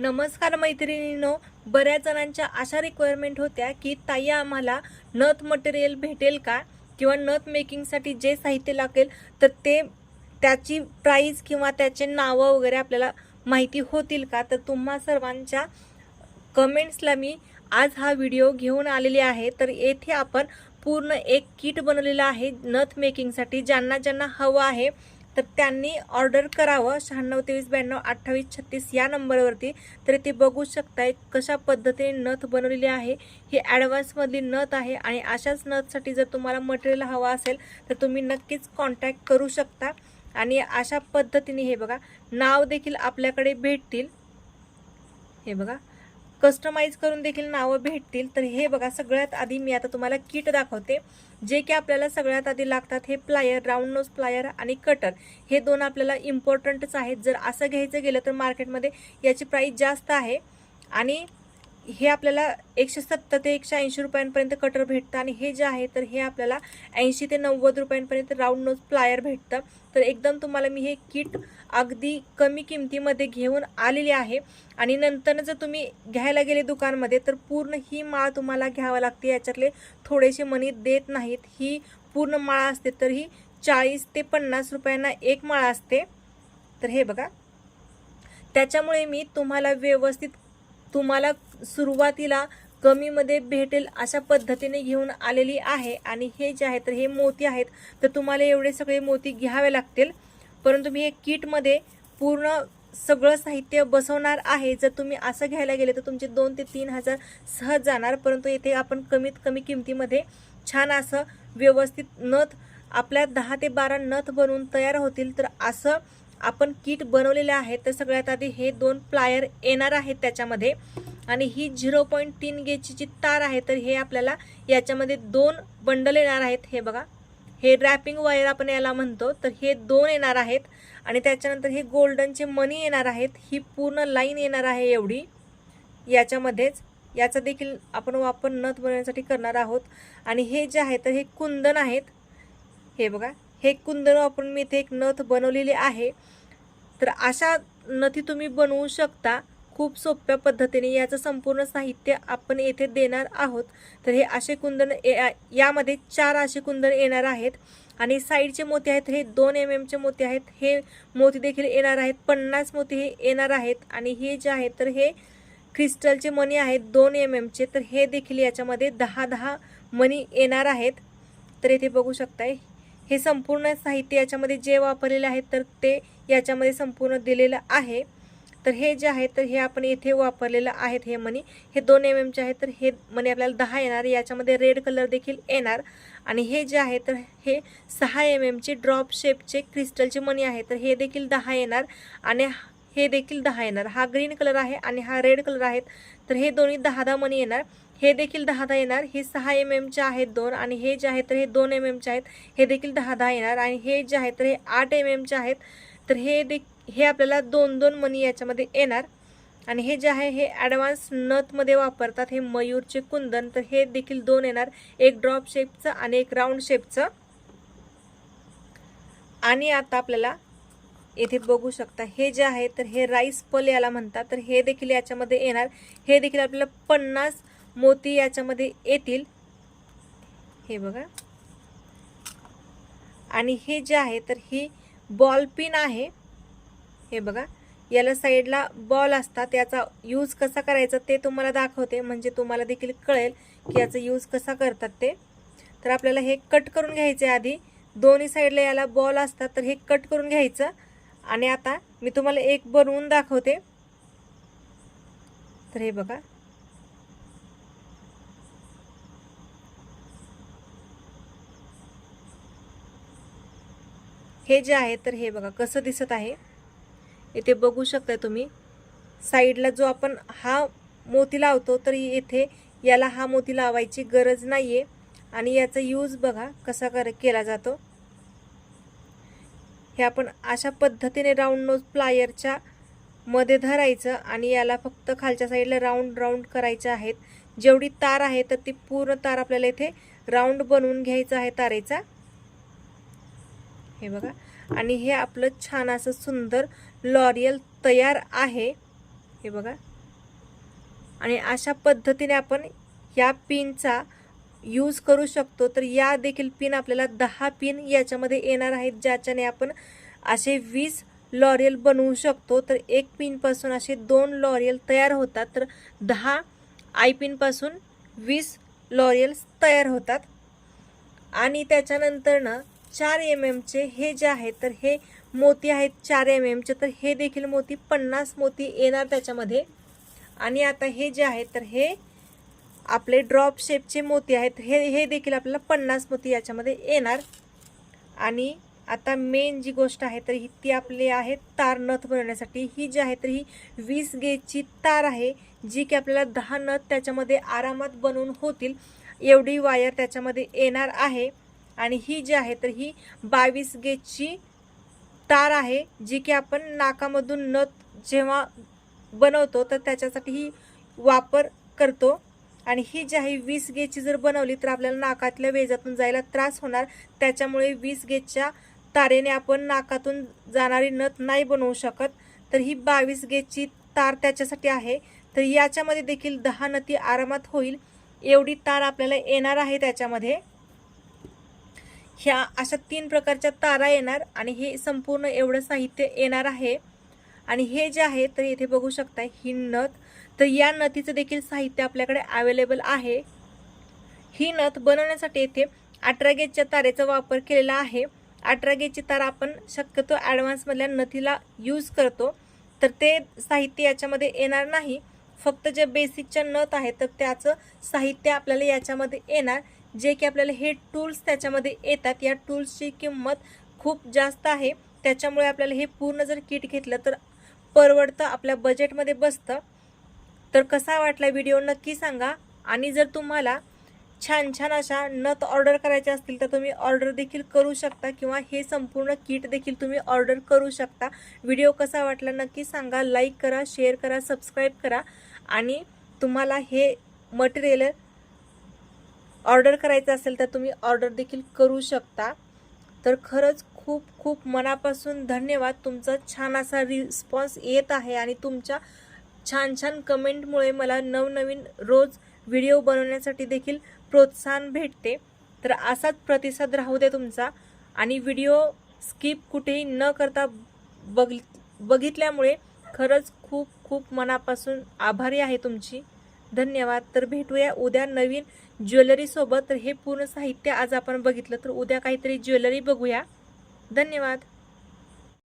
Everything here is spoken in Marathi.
नमस्कार मैत्रिणींनो बऱ्याच जणांच्या अशा रिक्वायरमेंट होत्या की ताई आम्हाला नथ मटेरियल भेटेल का? किंवा नथ मेकिंगसाठी जे साहित्य लागेल तर ते त्याची प्राईस किंवा त्याचे नावं वगैरे आपल्याला माहिती होतील का? तर तुम्हा सर्वांच्या कमेंट्सला मी आज हा व्हिडिओ घेऊन आलेली आहे. तर येथे आपण पूर्ण एक किट बनवलेलं आहे नथ मेकिंगसाठी ज्यांना ज्यांना हवं आहे. तर त्यांनी ऑर्डर करावं. शहाण्णव तेवीस ब्याण्णव अठ्ठावीस छत्तीस या नंबरवरती. तर ते बघू शकताय कशा पद्धतीने नथ बनवलेली आहे. ही ॲडव्हान्समधली नथ आहे आणि अशाच नथसाठी जर तुम्हाला मटेरियल हवं असेल तर तुम्ही नक्कीच कॉन्टॅक्ट करू शकता. आणि अशा पद्धतीने हे बघा नाव देखील आपल्याकडे भेटतील. हे बघा. कस्टमाइज करून देखील नावं भेटतील. तर हे बघा सगळ्यात आधी मी आता तुम्हाला किट दाखवते. जे की आपल्याला सगळ्यात आधी लागतात हे प्लायर राऊंड नोज प्लायर आणि कटर हे दोन आपल्याला इम्पॉर्टंटच आहेत. जर असं घ्यायचं गेलं तर मार्केटमध्ये याची प्राईस जास्त आहे. आणि हे आपल्याला एकशे सत्तर ते एकशे ऐंशी रुपयांपर्यंत कटर भेटतं आणि हे जे आहे तर हे आपल्याला ऐंशी ते नव्वद रुपयांपर्यंत राऊंड नोज प्लायर भेटतं. तर एकदम तुम्हाला मी हे किट अगदी कमी किमतीमध्ये घेऊन आलेली आहे. आणि नंतर जर तुम्ही घ्यायला गेले दुकानमध्ये तर पूर्ण ही माळ तुम्हाला घ्यावं लागते. याच्यातले थोडेसे मनी देत नाहीत. ही पूर्ण माळ असते तर ही चाळीस ते पन्नास रुपयांना एक माळ असते. तर हे बघा. त्याच्यामुळे मी तुम्हाला व्यवस्थित तुम्हाला सुरुवातीला कमीमध्ये भेटेल अशा पद्धतीने घेऊन आलेली आहे. आणि हे जे आहे तर हे मोती आहेत. तर तुम्हाला एवढे सगळे मोती घ्यावे लागतील. परंतु मी हे किटमध्ये पूर्ण सगळं साहित्य बसवणार आहे. जर तुम्ही असं घ्यायला गेले तर तुमचे दोन ते तीन हजार सहज जाणार. परंतु येथे आपण कमीत कमी किमतीमध्ये छान असं व्यवस्थित नथ आपल्या दहा ते बारा नथ बनवून तयार होतील. तर असं आपण किट बनवलेले आहे तर सगळ्यात आधी हे दोन प्लायर येणार आहेत त्याच्यामध्ये. आणि ही झिरो पॉईंट तीन गेजची जी तार आहे तर हे आपल्याला याच्यामध्ये दोन बंडल येणार आहेत. हे बघा हे रॅपिंग वायर आपण याला म्हणतो तर हे दोन येणार आहेत. आणि त्याच्यानंतर हे गोल्डनचे मनी येणार आहेत. ही पूर्ण लाईन येणार आहे एवढी. याच्यामध्येच याचा देखील आपण वापर नथ बनवण्यासाठी करणार आहोत. आणि हे जे आहे तर हे कुंदन आहेत. हे बघा हे कुंदन वापरून मी इथे एक नथ बनवलेली आहे. तर अशा नथी तुम्ही बनवू शकता. खूप सोप्या पद्धतीने याचं संपूर्ण साहित्य आपण येथे देणार आहोत. तर हे असे कुंदन ए- यामध्ये चार असे कुंदन येणार आहेत. आणि साईडचे मोती आहेत हे दोन एम एमचे मोती आहेत. हे मोती देखील येणार आहेत. पन्नास मोती हे येणार आहेत. आणि हे जे आहेत तर हे क्रिस्टलचे मणी आहेत दोन एम एमचे तर हे देखील याच्यामध्ये दहा दहा मणी येणार आहेत. तर येथे बघू शकताय हे संपूर्ण साहित्य याच्यामध्ये जे वापरलेले आहे तर ते याच्यामध्ये संपूर्ण दिलेलं आहे. तर हे जे आहे तर हे आपण येथे वापरलेलं आहेत हे मनी हे दोन एम एमचे आहेत तर हे मनी आपल्याला दहा येणार. याच्यामध्ये रेड कलर देखील येणार. आणि हे जे आहे तर हे सहा एम एमचे ड्रॉप शेपचे क्रिस्टलचे मनी आहे तर हे देखील दहा येणार. आणि हे देखील दहा येणार. हा ग्रीन कलर आहे आणि हा रेड कलर आहेत तर हे दोन्ही दहा दहा मनी येणार. हे देखील दहा दहा येणार. हे सहा एम एमचे आहेत दोन आणि हे जे आहे तर हे दोन एम एमचे आहेत. हे देखील दहा दहा येणार आणि हे जे आहे तर हे आठ एम एमचे आहेत. तर हे दे हे आपल्याला दोन दोन मनी याच्यामध्ये येणार. आणि हे जे आहे हे ॲडव्हान्स नथमध्ये वापरतात हे मयूरचे कुंदन. तर हे देखील दोन येणार. एक ड्रॉप शेपचं आणि एक राऊंड शेपचं आणि आता आपल्याला येथे बघू शकता हे जे आहे तर हे राईस पल याला म्हणतात. तर हे देखील याच्यामध्ये येणार. हे देखील आपल्याला पन्नास मोती याच्यामध्ये येतील. हे बघा. आणि हे जे आहे तर ही बॉल पिन आहे. हे बघा. याला साईडला बॉल असतात. याचा यूज कसा करायचा ते तुम्हाला दाखवते. म्हणजे तुम्हाला देखील कळेल की याचा यूज कसा करतात ते. तर आपल्याला हे कट करून घ्यायचे आधी. दोन्ही साईडला याला बॉल असतात तर हे कट करून घ्यायचं. आणि आता मी तुम्हाला एक बनवून दाखवते. तर हे बघा. हे जे आहे तर हे बघा कसं दिसत आहे. इथे बघू शकता तुम्ही. साईडला जो आपण हा मोती लावतो तर येथे याला हा मोती लावायची गरज नाही आहे आणि याचा यूज बघा कसा कर केला जातो. हे आपण अशा पद्धतीने राऊंड नोज प्लायरच्या मध्ये धरायचं आणि याला फक्त खालच्या साईडला राऊंड राऊंड करायचे आहेत. जेवढी तार आहे तर ती पूर्ण तार आपल्याला इथे राऊंड बनवून घ्यायचा आहे तारेचा. हे बघा. आणि हे आपलं छान असं सुंदर लॉरियल तयार आहे. हे बघा. आणि अशा पद्धतीने आपण या पिनचा यूज करू शकतो. तर या देखील पिन आपल्याला दहा पिन याच्यामध्ये येणार आहेत ज्याच्याने आपण असे वीस लॉरियल बनवू शकतो. तर एक पिनपासून असे दोन लॉरियल तयार होतात. तर दहा आय पिनपासून वीस लॉरियल्स तयार होतात. आणि त्याच्यानंतर ना चार एम एमचे हे जे आहेत तर हे मोती आहेत चार एम एमचे तर हे देखील मोती पन्नास मोती येणार त्याच्यामध्ये. आणि आता हे जे आहेत तर हे आपले ड्रॉप शेपचे मोती आहेत. हे हे देखील आपल्याला पन्नास मोती याच्यामध्ये येणार. आणि आता मेन जी गोष्ट आहे तर ही ती आपली आहे तार नथ बनवण्यासाठी. ही जी आहे तर ही वीस गेजची तार आहे जी की आपल्याला दहा नथ त्याच्यामध्ये आरामात बनवून होतील. एवढी वायर त्याच्यामध्ये येणार आहे. आणि ही जी आहे तर ही बावीस गेजची तार आहे जी की आपण नाकामधून नथ जेव्हा बनवतो तर त्याच्यासाठी ही वापर करतो. आणि ही जी आहे वीस गेजची जर बनवली तर आपल्याला नाकातल्या वेजातून जायला त्रास होणार. त्याच्यामुळे वीस गेजच्या तारेने आपण नाकातून जाणारी नथ नाही बनवू शकत. तर ही बावीस गेजची तार त्याच्यासाठी आहे. तर याच्यामध्ये देखील दहा नती आरामात होईल. एवढी तार आपल्याला येणार आहे त्याच्यामध्ये. ह्या अशा तीन प्रकारच्या तारा येणार आणि हे संपूर्ण एवढं साहित्य येणार आहे. आणि हे जे आहे तर इथे बघू शकता ही नथ. तर या नथीचं देखील साहित्य आपल्याकडे अवेलेबल आहे. ही नथ बनवण्यासाठी येथे अठरा गेजच्या तारेचा वापर केलेला आहे. अठरा गेजची तारा आपण शक्यतो ॲडव्हान्समधल्या नथीला यूज करतो. तर ते साहित्य याच्यामध्ये येणार नाही. फक्त जे बेसिकच्या नथ आहेत तर त्याचं साहित्य आपल्याला याच्यामध्ये येणार. जे की आपल्याला हे टूल्स त्याच्यामध्ये येतात. या टूल्सची किंमत खूप जास्त आहे. त्याच्यामुळे आपल्याला हे पूर्ण जर किट घेतलं तर परवडतं आपल्या बजेटमध्ये बसतं. तर कसा वाटला व्हिडिओ नक्की सांगा. आणि जर तुम्हाला छान छान अशा नथ ऑर्डर करायच्या असतील तर तुम्ही ऑर्डर देखील करू शकता किंवा हे संपूर्ण किट देखील तुम्ही ऑर्डर करू शकता. व्हिडिओ कसा वाटला नक्की सांगा. लाईक करा शेअर करा सबस्क्राईब करा. आणि तुम्हाला हे मटेरियल ऑर्डर करायचं असेल तर तुम्ही ऑर्डर देखील करू शकता. तर खरंच खूप खूप मनापासून धन्यवाद. तुमचा छान असा रिस्पॉन्स येत आहे आणि तुमच्या छान छान कमेंटमुळे मला नवनवीन रोज व्हिडिओ बनवण्यासाठी देखील प्रोत्साहन भेटते. तर असाच प्रतिसाद राहू दे तुमचा. आणि व्हिडिओ स्किप कुठेही न करता बघ बघितल्यामुळे खरंच खूप खूप मनापासून आभारी आहे तुमची. धन्यवाद. तर भेटूया उद्या नवीन ज्वेलरीसोबत तर हे पूर्ण साहित्य आज आपण बघितलं तर उद्या काहीतरी ज्वेलरी बघूया. धन्यवाद.